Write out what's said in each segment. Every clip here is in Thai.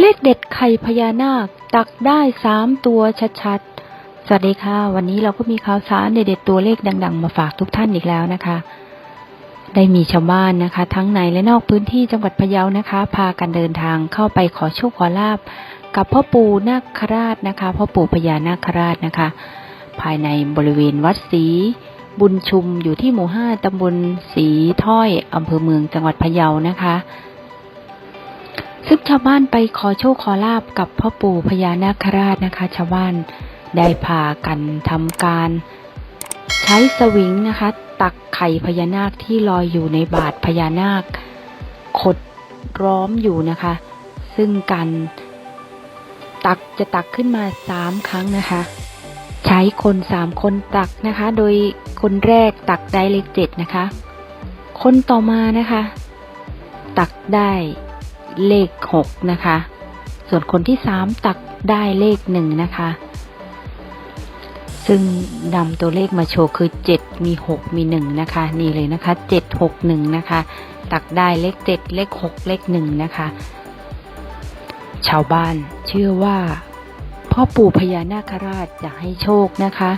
เลขเด็ดไข่พญานาค ตักได้สามตัวชัดๆ สวัสดีค่ะ วันนี้เราก็มีข่าวสารเด็ดๆตัวเลขดัง ๆ มาฝากทุกท่านอีกแล้วนะคะ ได้มีชาวบ้านนะคะ ทั้งในและนอกพื้นที่จังหวัดพะเยานะคะ พากันเดินทางเข้าไปขอโชคขอลาบ กับพ่อปู่นาคราชนะคะพ่อปู่พญานาคราชนะคะ ภายในบริเวณวัดศรีบุญชุมอยู่ที่หมู่ห้าตำบลศรีถ้อยอำเภอเมืองจังหวัดพะเยานะคะ ซึ่งชาวบ้านไปขอโชคขอลาบกับพ่อปู่พญานาคราชนะคะ ชาวบ้านได้พากันทำการ ใช้สวิงนะคะ ตักไข่พญานาคที่ลอยอยู่ในบาทพญานาค ขดร้อมอยู่นะคะ ซึ่งการตักจะตักขึ้นมาสามครั้งนะคะ ใช้คนสามคนตักนะคะ โดยคนแรกตักได้เลขเจ็ดนะคะ คนต่อมานะคะ ตักได้ เลขหกนะคะ ส่วนคนที่สามตักได้เลขหนึ่งนะคะ ซึ่งนำตัวเลขมาโชว์คือเจ็ดมีหกมีหนึ่งนะคะ นี่เลยนะคะเจ็ดหกหนึ่งนะคะ ตักได้เลขเจ็ดเลขหกเลขหนึ่งนะคะ ชาวบ้านเชื่อว่าพ่อปู่พญานาคราชจะให้โชคนะคะ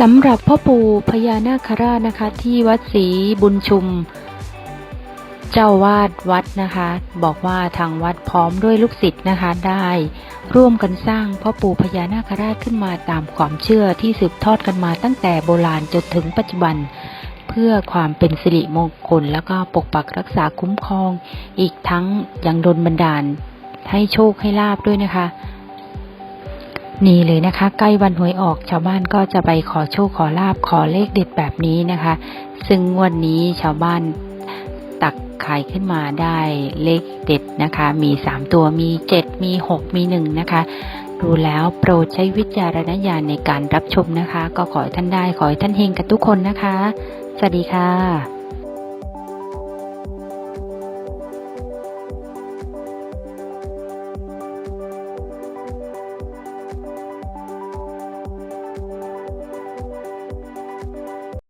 สำหรับพ่อปู่พญานาคราชนะคะ ที่วัดศรีบุญชุม เจ้าวาดวัดนะคะ บอกว่าทางวัดพร้อมด้วยลูกศิษย์นะคะได้ ร่วมกันสร้างพ่อปู่พญานาคราชขึ้นมาตามความเชื่อที่สืบทอดกันมาตั้งแต่โบราณจนถึงปัจจุบัน เพื่อความเป็นสิริมงคล แล้วก็ปกปักรักษาคุ้มครอง อีกทั้งยังดลบันดาล ให้โชคให้ลาบด้วยนะคะนี่เลยนะคะใกล้วันหวยออกชาวบ้านก็จะไปขอโชคขอลาบขอเลขเด็ดแบบนี้นะคะ ซึ่งงวันนี้ชาวบ้าน ตักขายขึ้นมาได้เลขเด็ดนะคะ มี 3 ตัวมี 7 มี 6 มี 1 นะคะ ดูแล้วโปรดใช้วิจารณญาณในการรับชมนะคะ ก็ขอให้ท่านได้ขอให้ท่านเฮงกันทุกคนนะคะ สวัสดีค่ะ